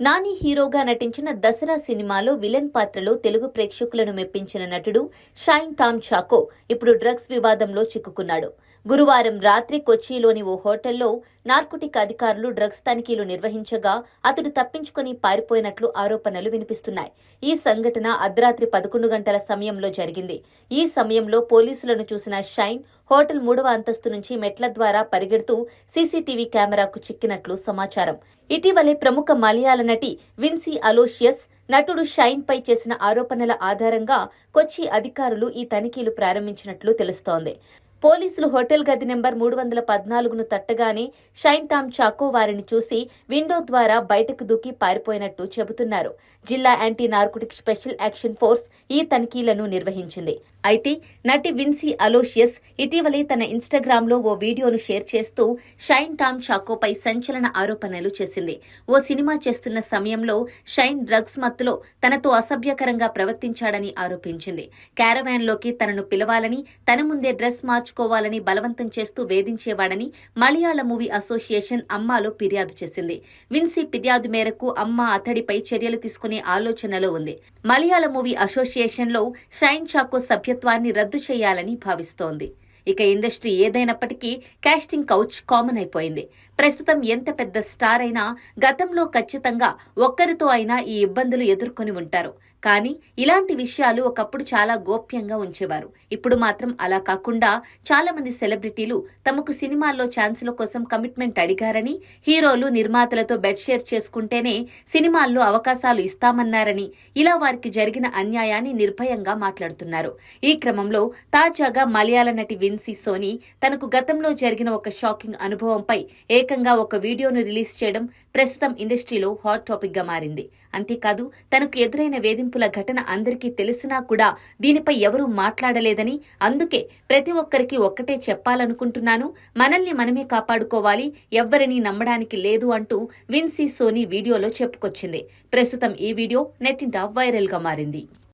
నాని హీరోగా నటించిన దసరా సినిమాలో విలన్ పాత్రలో తెలుగు ప్రేక్షకులను మెప్పించిన నటుడు షైన్ టామ్ చాకో ఇప్పుడు డ్రగ్స్ వివాదంలో చిక్కుకున్నాడు. గురువారం రాత్రి కొచ్చిలోని ఓ హోటల్లో నార్కోటిక్ అధికారులు డ్రగ్స్ తనిఖీలు నిర్వహించగా అతడు తప్పించుకుని పారిపోయినట్లు ఆరోపణలు వినిపిస్తున్నాయి. ఈ సంఘటన అర్ధరాత్రి పదకొండు గంటల సమయంలో జరిగింది. ఈ సమయంలో పోలీసులను చూసిన షైన్ హోటల్ మూడవ అంతస్తు నుంచి మెట్ల ద్వారా పరిగెడుతూ సీసీటీవీ కెమెరాకు చిక్కినట్లు సమాచారం. ఇటీవలే ప్రముఖ మలయాళ నటి విన్సీ అలోషియస్ నటుడు షైన్ పై చేసిన ఆరోపణల ఆధారంగా కొచ్చి అధికారులు ఈ తనిఖీలు ప్రారంభించినట్లు తెలుస్తోంది. పోలీసులు హోటల్ గది నెంబర్ మూడు వందల పద్నాలుగును తట్టగానే షైన్ టామ్ చాకో వారిని చూసి విండో ద్వారా బయటకు దూకి పారిపోయినట్టు చెబుతున్నారు. జిల్లా anti narcotic special action force ఈ తనిఖీలను నిర్వహించింది. అయితే నటి విన్సీ అలోషియస్ ఇటీవలే తన ఇన్స్టాగ్రామ్లో ఓ వీడియోను షేర్ చేస్తూ షైన్ టామ్ చాకోపై సంచలన ఆరోపణలు చేసింది. ఓ సినిమా చేస్తున్న సమయంలో షైన్ డ్రగ్స్ మత్తులో తనతో అసభ్యకరంగా ప్రవర్తించాడని ఆరోపించింది. క్యారవాన్లోకి తనను పిలవాలని తన ముందే డ్రెస్ మార్చుకోవాలని బలవంతం చేస్తూ వేధించేవాడని మలయాళ మూవీ అసోసియేషన్ అమ్మాలో ఫిర్యాదు చేసింది. విన్సీ ఫిర్యాదు మేరకు అమ్మ అతడిపై చర్యలు తీసుకునే ఆలోచనలో ఉంది. మలయాళ మూవీ అసోసియేషన్లో షైన్ చాకో సభ్యత్వాన్ని రద్దు చేయాలని భావిస్తోంది. ఇక ఇండస్ట్రీ ఏదైనప్పటికీ కాస్టింగ్ కౌచ్ కామన్ అయిపోయింది. ప్రస్తుతం ఎంత పెద్ద స్టార్ అయినా గతంలో ఖచ్చితంగా ఒక్కరితో అయినా ఈ ఇబ్బందులు ఎదుర్కొని ఉంటారు. కానీ ఇలాంటి విషయాలు ఒకప్పుడు చాలా గోప్యంగా ఉంచేవారు. ఇప్పుడు మాత్రం అలా కాకుండా చాలా మంది సెలబ్రిటీలు తమకు సినిమాల్లో ఛాన్సుల కోసం కమిట్మెంట్ అడిగారని హీరోలు నిర్మాతలతో బెడ్ షేర్ చేసుకుంటేనే సినిమాల్లో అవకాశాలు ఇస్తామన్నారని ఇలా వారికి జరిగిన అన్యాయాన్ని నిర్భయంగా మాట్లాడుతున్నారు. ఈ క్రమంలో తాజాగా మలయాళ నటి లిన్సీ సోనీ తనకు గతంలో జరిగిన ఒక షాకింగ్ అనుభవంపై ఏకంగా ఒక వీడియోను రిలీజ్ చేయడం ప్రస్తుతం ఇండస్ట్రీలో హాట్ టాపిక్గా మారింది. అంతేకాదు తనకు ఎదురైన వేధింపుల ఘటన అందరికీ తెలిసినా కూడా దీనిపై ఎవరూ మాట్లాడలేదని అందుకే ప్రతి ఒక్కరికి ఒక్కటే చెప్పాలనుకుంటున్నాను. మనల్ని మనమే కాపాడుకోవాలి ఎవ్వరినీ నమ్మడానికి లేదు అంటూ విన్సీ సోనీ వీడియోలో చెప్పుకొచ్చింది. ప్రస్తుతం ఈ వీడియో నెట్టింట వైరల్గా మారింది.